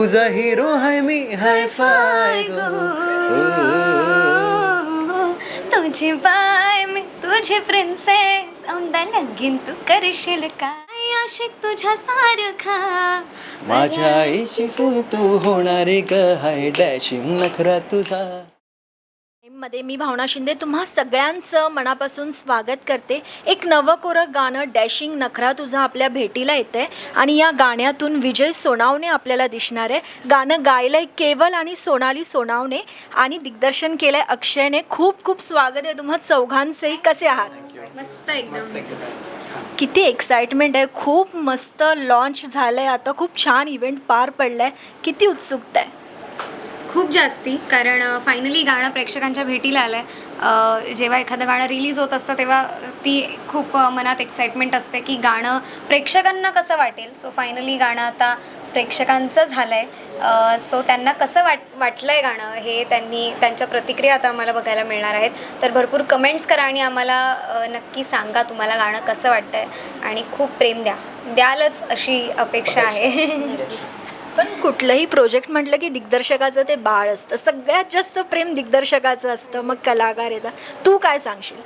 तुझा हिरो हाय मी हाय फाय तुझी बाय मी तुझी प्रिन्सेस औंदा लगीन तू करशील काय आशिक तुझ्या सारखा. माझ्या आईची सून तू होणारे ग हाय डॅशिंग नखरा तुझा. मध्ये मी भावना शिंदे तुम्हा सगळ्यांचं मनापासून स्वागत करते. एक नवकोरं गाणं डॅशिंग नखरा तुझा आपल्या भेटीला येते आणि या गाण्यातून विजय सोनावणे आपल्याला दिसणार आहे. गाणं गायलंय केवल आणि सोनाली सोनावणे आणि दिग्दर्शन केलंय अक्षयने. खूप खूप स्वागत आहे तुम्हा चौघांचंही. कसे आहात? मस्त एकदम. किती एक्साइटमेंट आहे. खूप मस्त लॉन्च झालंय. आता खूप छान इव्हेंट पार पडलाय. किती उत्सुकता आहे. खूप जास्ती कारण फायनली गाणं प्रेक्षकांच्या भेटीला आलं आहे जेव्हा एखादं गाणं रिलीज होत असतं तेव्हा ती खूप मनात एक्साइटमेंट असते की गाणं प्रेक्षकांना कसं वाटेल? सो फायनली गाणं आता प्रेक्षकांचं झालं आहे सो त्यांना कसं वाट वाटलं आहे गाणं? हे त्यांनी त्यांच्या प्रतिक्रिया आता आम्हाला बघायला मिळणार आहेत. तर भरपूर कमेंट्स करा आणि आम्हाला नक्की सांगा तुम्हाला गाणं कसं वाटतं आहे आणि खूप प्रेम द्या. द्यालच अशी अपेक्षा आहे. पण कुठलंही प्रोजेक्ट म्हटलं की दिग्दर्शकाचं ते बाळ असतं. सगळ्यात जास्त प्रेम दिग्दर्शकाचं असतं. मग कलाकार येतात. तू काय सांगशील?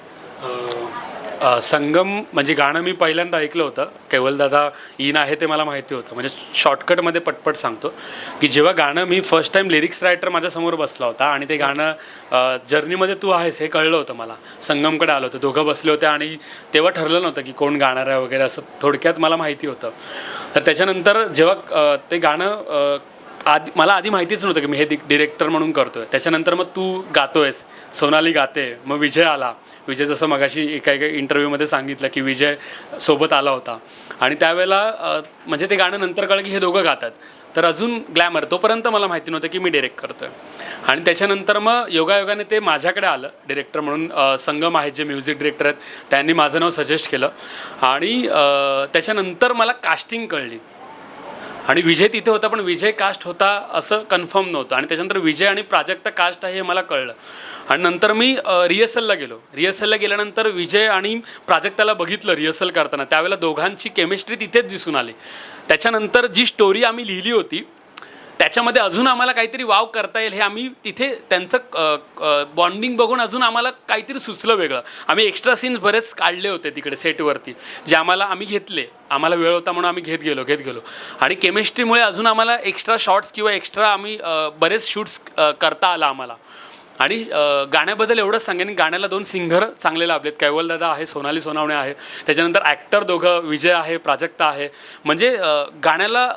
संगम म्हणजे गाणं मी पहिल्यांदा ऐकलं होतं. केवलदादा इन आहे ते मला माहिती होतं. म्हणजे शॉर्टकटमध्ये पटपट सांगतो की जेव्हा गाणं मी फर्स्ट टाईम लिरिक्स रायटर माझ्यासमोर बसला होता आणि ते गाणं जर्नीमध्ये तू आहेस हे कळलं होतं मला. संगमकडे आलं होतं. दोघं बसले होते आणि तेव्हा ठरलं नव्हतं की कोण गाणार आहे वगैरे असं थोडक्यात मला माहिती होतं. तर त्याच्यानंतर जेव्हा ते गाणं आधी मला आधी माहितीच नव्हतं की मी हे डिरेक्टर म्हणून करतो आहे त्याच्यानंतर मग तू गातो आहेस सोनाली गाते मग विजय आला. विजय जसं मगाशी एका एका इंटरव्ह्यूमध्ये सांगितलं की विजय सोबत आला होता. आणि त्यावेळेला म्हणजे ते गाणं नंतर कळलं की हे दोघं गातात. तर अजून ग्लॅमर तोपर्यंत मला माहिती नव्हतं की मी डिरेक्ट करतो आहे आणि त्याच्यानंतर मग योगायोगाने ते माझ्याकडे आलं डिरेक्टर म्हणून. संगम आहेत जे म्युझिक डिरेक्टर आहेत त्यांनी माझं नाव सजेस्ट केलं. आणि त्याच्यानंतर मला कास्टिंग कळली. आणि विजय तिथे होता पण विजय कास्ट होता असं कन्फर्म नव्हतं. आणि त्याच्यानंतर विजय आणि प्राजक्ता कास्ट आहे हे मला कळलं. आणि नंतर मी रिहर्सलला गेलो. रिहर्सलला गेल्यानंतर विजय आणि प्राजक्ताला बघितलं रिहर्सल करताना. त्यावेळेला दोघांची केमिस्ट्री तिथेच दिसून आली. त्याच्यानंतर जी स्टोरी आम्ही लिहिली होती त्याच्यामध्ये अजून आम्हाला काहीतरी वाव करता येईल हे आम्ही तिथे त्यांचं बॉन्डिंग बघून अजून आम्हाला काहीतरी सुचलं वेगळं. आम्ही एक्स्ट्रा सीन्स बरेच काढले होते तिकडे सेटवरती जे आम्हाला आम्ही घेतले. आम्हाला वेळ होता म्हणून आम्ही घेत गेलो घेत गेलो. आणि केमिस्ट्रीमुळे अजून आम्हाला एक्स्ट्रा शॉर्ट्स किंवा एक्स्ट्रा आम्ही बरेच शूट्स करता आला आम्हाला. आणि गाण्याबद्दल एवढंच सांगेन गाण्याला दोन सिंगर चांगले लाभलेत. कैवलदादा आहे सोनाली सोनावणे आहे. त्याच्यानंतर ॲक्टर दोघं विजय आहे प्राजक्ता आहे. म्हणजे गाण्याला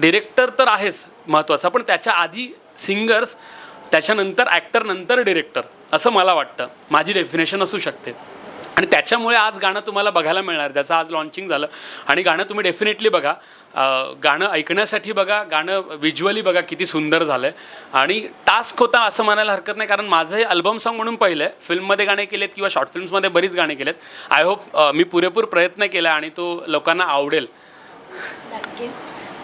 डिरेक्टर तर आहेच महत्त्वाचा पण त्याच्या आधी सिंगर्स त्याच्यानंतर ॲक्टर नंतर डिरेक्टर असं मला वाटतं. माझी डेफिनेशन असू शकते. आणि त्याच्यामुळे आज गाणं तुम्हाला बघायला मिळणार. त्याचं आज लॉन्चिंग झालं. आणि गाणं तुम्ही डेफिनेटली बघा. गाणं ऐकण्यासाठी बघा. गाणं व्हिज्युअली बघा किती सुंदर झालं आहे आणि टास्क होता असं म्हणायला हरकत नाही. कारण माझं हे अल्बम सॉन्ग म्हणून पहिलं आहे फिल्ममध्ये गाणे केलेत किंवा शॉर्ट फिल्म्समध्ये बरीच गाणे केलेत. आय होप मी पुरेपूर प्रयत्न केला आणि तो लोकांना आवडेल.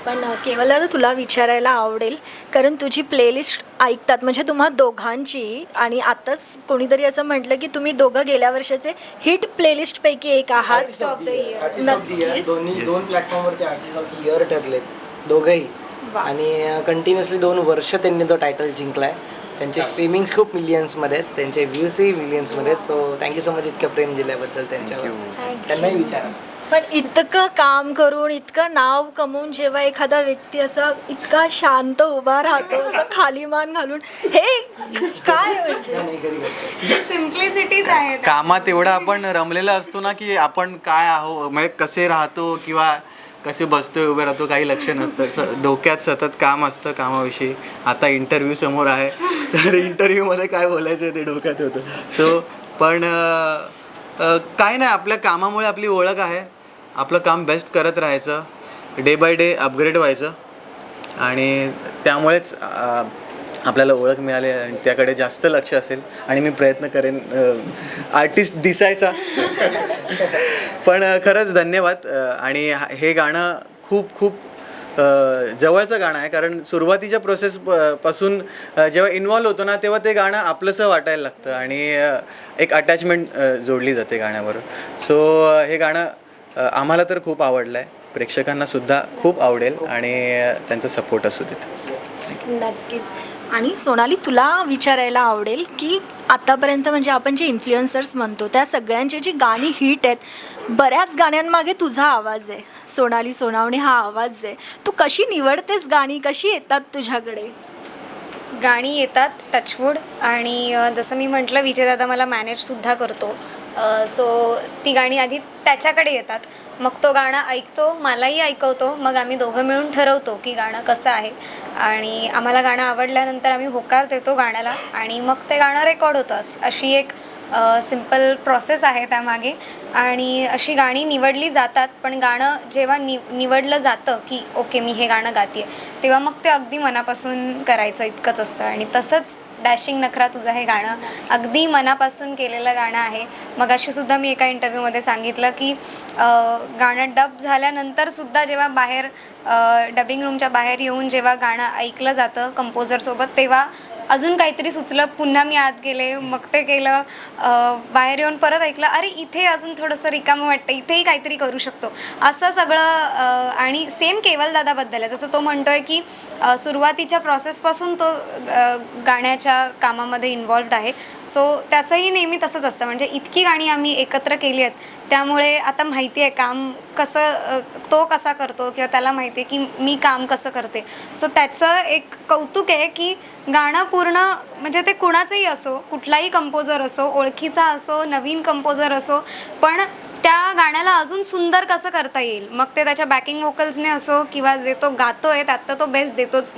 पण केवळ तुला विचारायला आवडेल कारण तुझी प्लेलिस्ट ऐकतात. म्हणजे तुम्हा दोघांची आणि आताच कोणीतरी असं म्हटलं की तुम्ही दोघं गेल्या वर्षाचे हिट प्लेलिस्टपैकी एक आहात. आर्टिस्ट ऑफ द इयर नक्कीच. दोन्ही दोन प्लॅटफॉर्मवरती आर्टिस्ट ऑफ द इयर ठरलेत. दोघंही. आणि कंटिन्युअसली दोन वर्ष त्यांनी तो टायटल जिंकलाय. त्यांचे स्ट्रीमिंग खूप मिलियन्समध्ये आहेत. त्यांचे व्ह्यूजही मिलियन्समध्ये so thank you so much इतकं प्रेम दिल्याबद्दल त्यांच्यावर. त्यांनाही विचारा. पण इतकं काम करून इतकं नाव कमवून जेव्हा एखादा व्यक्ती असा इतका शांत उभा राहतो असं खाली मान घालून हे काय म्हणजे? गोष्ट आहे. कामात एवढा आपण रमलेला असतो ना की आपण काय आहो म्हणजे कसे राहतो किंवा कसे बसतोय उभे राहतो काही लक्ष नसतं. स डोक्यात सतत काम असतं कामाविषयी. आता इंटरव्ह्यू समोर आहे. तर इंटरव्ह्यूमध्ये काय बोलायचं आहे ते डोक्यात होतं. सो पण अं, अं, काय नाही आपल्या कामामुळे आपली ओळख आहे. आपलं काम बेस्ट करत राहायचं डे बाय डे अपग्रेड व्हायचं. आणि त्यामुळेच आपल्याला ओळख मिळाली आणि त्याकडे जास्त लक्ष असेल आणि मी प्रयत्न करेन आर्टिस्ट दिसायचा. पण खरंच धन्यवाद. आणि हा- हे गाणं खूप खूप जवळचं गाणं आहे. कारण सुरुवातीच्या प्रोसेस पासून जेव्हा इन्वॉल्व होतो ना तेव्हा ते गाणं आपलंसं वाटायला लागतं. आणि एक अटॅचमेंट जोडली जाते गाण्यावर. सो हे गाणं आम्हाला तर खूप आवडलं आहे प्रेक्षकांना सुद्धा खूप आवडेल आणि त्यांचा सपोर्ट असू देत. नक्कीच. आणि सोनाली तुला विचारायला आवडेल की आतापर्यंत म्हणजे आपण जे इन्फ्लुएन्सर्स म्हणतो त्या सगळ्यांची जी गाणी हिट आहेत बऱ्याच गाण्यांमागे तुझा आवाज आहे. सोनाली सोनावणे हा आवाज आहे. तू कशी निवडतेस गाणी? कशी येतात तुझ्याकडे? गाणी येतात टचवूड आणि जसं मी म्हटलं विजयदादा मला मॅनेजसुद्धा करतो. सो ती गाणी आधी त्याच्याकडे येतात. मग तो गाणं ऐकतो मलाही ऐकवतो. मग आम्ही दोघं मिळून ठरवतो की गाणं कसं आहे. आणि आम्हाला गाणं आवडल्यानंतर आम्ही होकार देतो गाण्याला आणि मग ते गाणं रेकॉर्ड होतं. अशी एक सिंपल प्रोसेस आहे त्यामागे. आणि अशी गाणी निवडली जातात पण गाणं जेव्हा नि निवडलं जातं की ओके मी हे गाणं गाते तेव्हा मग ते अगदी मनापासून करायचं इतकंच असतं. आणि तसंच डॅशिंग नखरा तुझं हे गाणं अगदी मनापासून केलेलं गाणं आहे. मग अशी सुद्धा मी एका इंटरव्ह्यूमध्ये सांगितलं की गाणं डब झाल्यानंतरसुद्धा जेव्हा बाहेर डबिंग रूमच्या बाहेर येऊन जेव्हा गाणं ऐकलं जातं कंपोजरसोबत तेव्हा अजून काहीतरी सुचलं. पुन्हा मी आत गेले. मग ते केलं. बाहेर येऊन परत ऐकलं. अरे इथे अजून थोडंसं रिकामं वाटतं इथेही काहीतरी करू शकतो. असं सगळं आणि सेम केवलदादाबद्दल आहे. जसं तो म्हणतोय की सुरुवातीच्या प्रोसेसपासून तो गाण्याच्या कामामध्ये इन्वॉल्वड आहे. सो त्याचंही नेहमी तसंच असतं. म्हणजे इतकी गाणी आम्ही एकत्र केली आहेत त्यामुळे आता माहिती आहे काम कसं तो कसा करतो किंवा त्याला माहिती आहे की मी काम कसं करते. सो त्याचं एक कौतुक आहे की गाणं पूर्ण म्हणजे ते कुणाचंही असो कुठलाही कंपोजर असो ओळखीचा असो नवीन कंपोजर असो पण त्या गाण्याला अजून सुंदर कसं करता येईल? मग ते त्याच्या बॅकिंग वोकल्सने असो किंवा जे तो गातोय त्यात तर तो बेस्ट देतोच.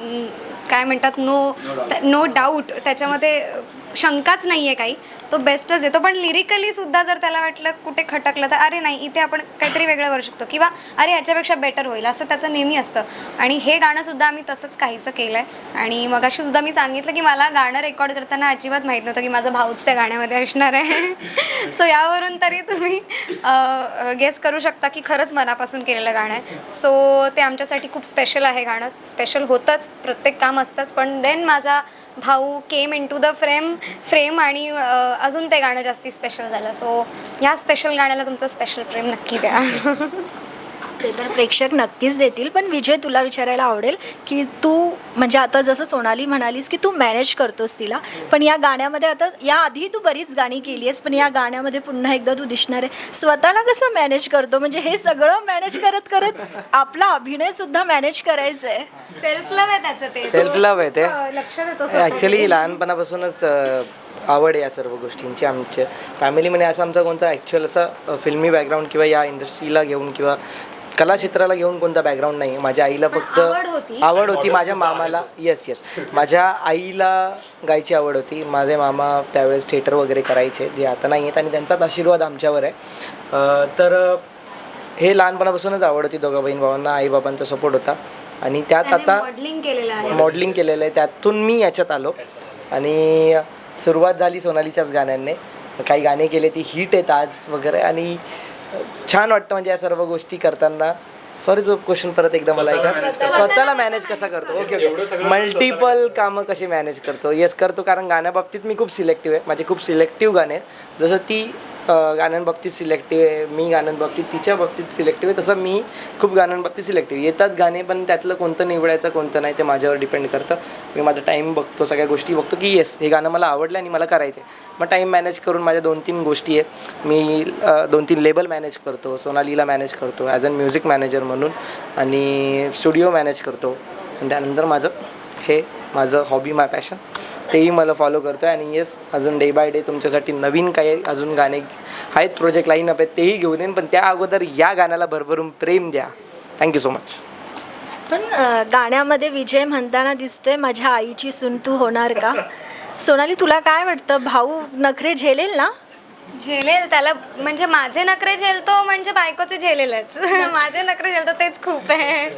काय म्हणतात नो नो डाऊट त्याच्यामध्ये शंकाच नाही आहे काही. तो बेस्टच देतो पण लिरिकली सुद्धा जर त्याला वाटलं कुठे खटकलं तर अरे नाही इथे आपण काहीतरी वेगळं करू शकतो. किंवा अरे ह्याच्यापेक्षा बेटर होईल असं त्याचं नेहमी असतं. आणि हे गाणं सुद्धा आम्ही तसंच काहीसं केलं आहे आणि मगाशी सुद्धा मी सांगितलं की मला गाणं रेकॉर्ड करताना अजिबात माहीत नव्हतं की माझा भाऊच त्या गाण्यामध्ये असणार आहे. सो यावरून तरी तुम्ही गेस करू शकता की खरंच मनापासून केलेलं गाणं आहे. सो ते आमच्यासाठी खूप स्पेशल आहे गाणं. स्पेशल होतंच प्रत्येक काम असतंच. पण देन माझा भाऊ came into the frame frame आणि अजून ते गाणं जास्ती स्पेशल झालं. सो ह्या स्पेशल गाण्याला तुमचं स्पेशल प्रेम नक्की द्या. ते तर प्रेक्षक नक्कीच देतील पण विजय तुला विचारायला आवडेल की तू म्हणजे आता जसं सोनाली म्हणालीस की तू मॅनेज करतोस तिला पण या गाण्यामध्ये आता या आधी तू बरीच गाणी केली आहेस पण या गाण्यामध्ये पुन्हा एकदा तू दिसणार आहे स्वतःला कसं मॅनेज करतो? म्हणजे हे सगळं मॅनेज करत करत आपला अभिनय सुद्धा मॅनेज करायचं आहे सेल्फ लव्ह आहे त्याचं ते. Self love आहे ते. अ, लक्षात येतो स्वतः. ॲक्च्युली लहानपणापासूनच आवड आहे या सर्व गोष्टींची आमच्या फॅमिलीमध्ये असं आमचा कोणता ॲक्च्युअल असा फिल्मी बॅकग्राऊंड किंवा या इंडस्ट्रीला घेऊन किंवा कला क्षेत्राला घेऊन कोणता बॅकग्राऊंड नाही. माझ्या आईला फक्त आवड होती. आवड होती माझ्या मामाला. येस येस माझ्या आईला गायची आवड होती. माझे मामा त्यावेळेस थिएटर वगैरे करायचे जे आता नाही आहेत आणि त्यांचाच आशीर्वाद आमच्यावर आहे. तर हे लहानपणापासूनच आवड होती दोघा बहीण भावांना. आईबाबांचा सपोर्ट होता. आणि त्यात आता मॉडेलिंग केलेलं आहे. मॉडेलिंग केलेलं आहे. त्यातून मी याच्यात आलो. आणि सुरुवात झाली सोनालीच्याच गाण्यांनी. काही गाणे केले ती हिट आहेत आज वगैरे आणि छान वाटतं म्हणजे या सर्व गोष्टी करताना. सॉरी तो क्वेश्चन परत एकदा मला ऐका स्वतःला मॅनेज कसा करतो? ओके ओके मल्टिपल कामं कशी मॅनेज करतो? येस करतो कारण गाण्याबाबतीत मी खूप सिलेक्टिव्ह आहे. माझे खूप सिलेक्टिव्ह गाणे जसं ती गाण्यांबाबतीत सिलेक्टिव्ह आहे मी गाण्यांबाबतीत तिच्या बाबतीत सिलेक्टिव्ह आहे तसं मी खूप गाण्यांबाबतीत सिलेक्टिव्ह येतात गाणे पण त्यातलं कोणतं निवडायचं कोणतं नाही ते माझ्यावर डिपेंड करतं. मी माझा टाईम बघतो सगळ्या गोष्टी बघतो की येस हे गाणं मला आवडलं आणि मला करायचं आहे मग टाईम मॅनेज करून माझ्या दोन तीन गोष्टी आहे मी दोन तीन लेबल मॅनेज करतो सोनालीला मॅनेज करतो ॲज अ म्युझिक मॅनेजर म्हणून आणि स्टुडिओ मॅनेज करतो. आणि त्यानंतर माझं हे माझं हॉबी माय पॅशन तेही मला फॉलो करतो आहे आणि येस अजून डे बाय डे तुमच्यासाठी नवीन काही अजून गाणे आहेत प्रोजेक्ट लाईन अप आहेत तेही घेऊन येईन. पण त्या अगोदर या गाण्याला भरभरून प्रेम द्या. थँक्यू सो मच पण गाण्यामध्ये विजय म्हणताना दिसतोय माझ्या आईची सून तू होणार का? सोनाली तुला काय वाटतं? भाऊ नखरे झेलेल ना? झेलेल. त्याला म्हणजे माझे नखरे झेलतो म्हणजे बायकोचे झेलेलच. माझे नखरे झेलतो तेच खूप आहे.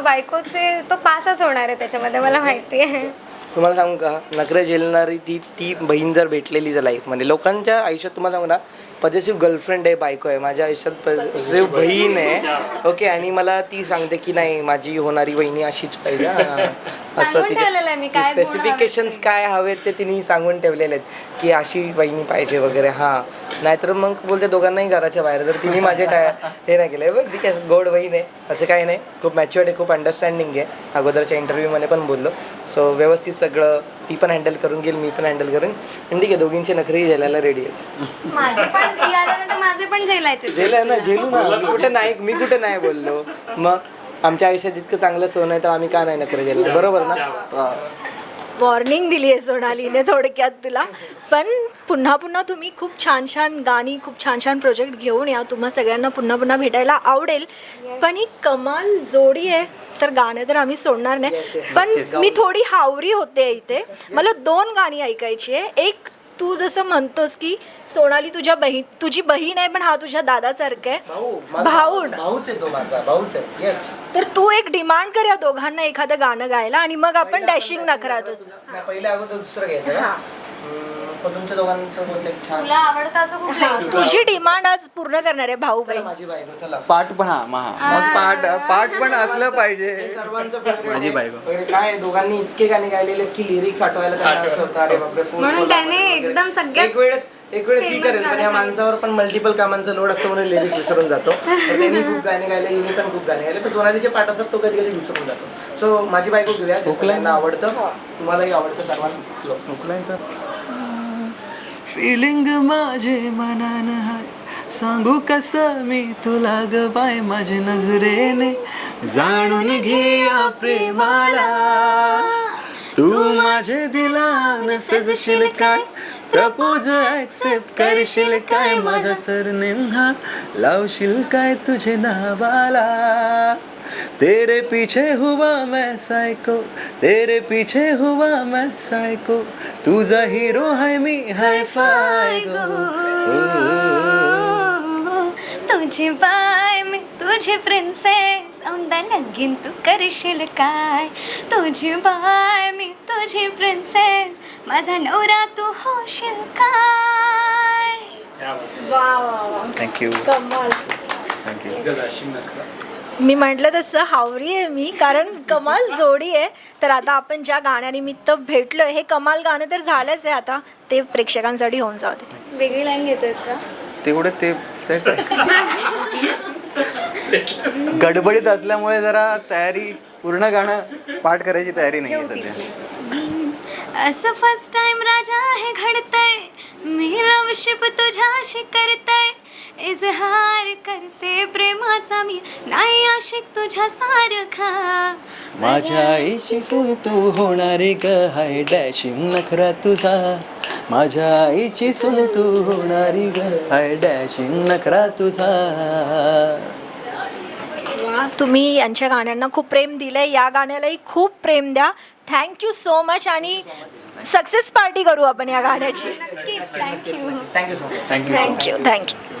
बायकोचे तो पासच होणार आहे त्याच्यामध्ये मला माहिती आहे. तुम्हाला सांगू का? नखरे झेलणारी ती ती बहीण जर भेटलेली जर लाईफमध्ये लोकांच्या आयुष्यात तुम्हाला सांगू ना पॉझिटिव्ह गर्लफ्रेंड आहे बायको आहे. माझ्या आयुष्यात पॉझिटिव्ह बहीण आहे. ओके आणि मला ती सांगते की नाही माझी होणारी वहिनी अशीच पाहिजे. हा. असं सांगून ठेवलेलं आहे मी. काय गुण हवे स्पेसिफिकेशन्स काय हवेत ते तिने सांगून ठेवलेले आहेत की अशी वहिनी पाहिजे वगैरे. हां. नाहीतर मग बोलते दोघांनाही घराच्या बाहेर. जर तिने माझे टाय हे नाही केलं. बरं ठीक आहे गोड बहीण आहे. असं काही नाही. खूप मॅच्युअर्ड आहे खूप अंडरस्टँडिंग आहे. अगोदरच्या इंटरव्ह्यूमध्ये पण बोललो. सो व्यवस्थित सगळं ती पण हँडल करून घेईल मी पण हँडल करेन. आणि ठीक आहे दोघींची नखरी झेलायला रेडी आहे माझे पण ती आल्यानंतर माझे पण झेलायचे. झेल ना झेलू ना. मी कुठे नाही मी कुठे नाही बोललो. मग आमच्या आयुष्यात इतकं चांगलं सोनं आहे तर आम्ही का नाही नखरे झेलणार? बरोबर ना? वॉर्निंग दिली आहे सोनालीने थोडक्यात तुला. पण पुन्हा पुन्हा तुम्ही खूप छान छान गाणी खूप छान छान प्रोजेक्ट घेऊन या. तुम्हा सगळ्यांना पुन्हा पुन्हा भेटायला आवडेल. पण ही कमाल जोडी आहे तर गाणं तर आम्ही सोडणार नाही. पण मी थोडी हावरी होते इथे. मला दोन गाणी ऐकायची आहे. एक तू जसं म्हणतोस की सोनाली तुझ्या बहीण तुझी बहीण आहे पण हा तुझ्या दादासारखा आहे. माझा भाऊ भाऊच आहे तो माझा भाऊच आहे. येस तर तू एक डिमांड कर या दोघांना एखादं गाणं गायला आणि मग आपण डॅशिंग नखरातच. नाही पहिले अगोदर दुसरं घ्यायचं? हा. पण तुमच्या दोघांचं एक छान तुला आवडतं असं कुठलं? तुझी डिमांड आज पूर्ण करणार आहे भाऊ चला, बहीण माझी बायको चला पाठ पण हा हा. मग पाठ पाठ पण असलं पाहिजे सर्वांचं favorite माझी आहे. बायको. काय दोघांनी इतके गाणे गायलेले की लिरिक्स आठवायला त्यांना असं होतं अरे बापरे full म्हणून त्याने वगैरे. एकदम सगळ्यात एक वेळेस एक वेळेस famous मी करेल पण या. माणसावर पण मल्टिपल कामांचा लोड असतो म्हणून लिरिक्स विसरून जातो तर त्यांनी खूप गाणे गायले हिने पण खूप गाणे गायले पण सोनालीचे पाठ असतात तो कधी कधी विसरून जातो सो माझी बायको घेऊया जे सगळ्यांना आवडतं तुम्हालाही आवडतं सर्वांना स्लो फिलिंग माझे मनान हाय. सांगू कसं मी तुला ग बाय माझे नजरेने. जाणून घे या प्रेमाला. तू माझे दिलान सजशील काय? प्रपोज ऍक्सेप्ट करशील काय? माझा सरनेम हा. लावशील काय तुझे नावाला? तेरे पीछे हुआ मैं सायको तेरे पीछे हुआ मैं सायको तुझा हिरो है मी हाय फाय गो तुझी बाय मी तुझी प्रिन्सेस औंदा लगीन तू करशील काय तुझी बाय मी तुझी प्रिन्सेस माझा नवरा तू होशील काय थँक्यू थँक्यू मी म्हटलं तसं हावरी आहे मी कारण कमाल जोडी आहे. तर आता आपण ज्या गाण्यानिमित्त भेटलोय हे कमाल गाणं तर झालंच आहे आता. ते प्रेक्षकांसाठी होऊन जाऊ दे. वेगळी लाईन घेतोयस का? तेवढं ते सेट गडबडीत असल्यामुळे जरा तयारी पूर्ण गाणं पाठ करायची तयारी नाही आहे सध्या. असं फर्स्ट टाइम राजा हे घडतंय. मी लवशिप तुझ्याशी करतय. इजहार करते प्रेमाचा मी. नाही आशिक तुझ्या सारखा. माझ्या आईची सून तू होणारी ग हाय डॅशिंग नखरा तुझा. माझ्या आईची सून तू होणारी ग हाय डॅशिंग नखरा तुझा. वा तुम्ही यांच्या गाण्यांना खूप प्रेम दिलंय. या गाण्यालाही खूप प्रेम द्या. थँक्यू सो मच आणि सक्सेस पार्टी करू आपण या गाण्याची. Thank you thank you so much thank you thank you thank you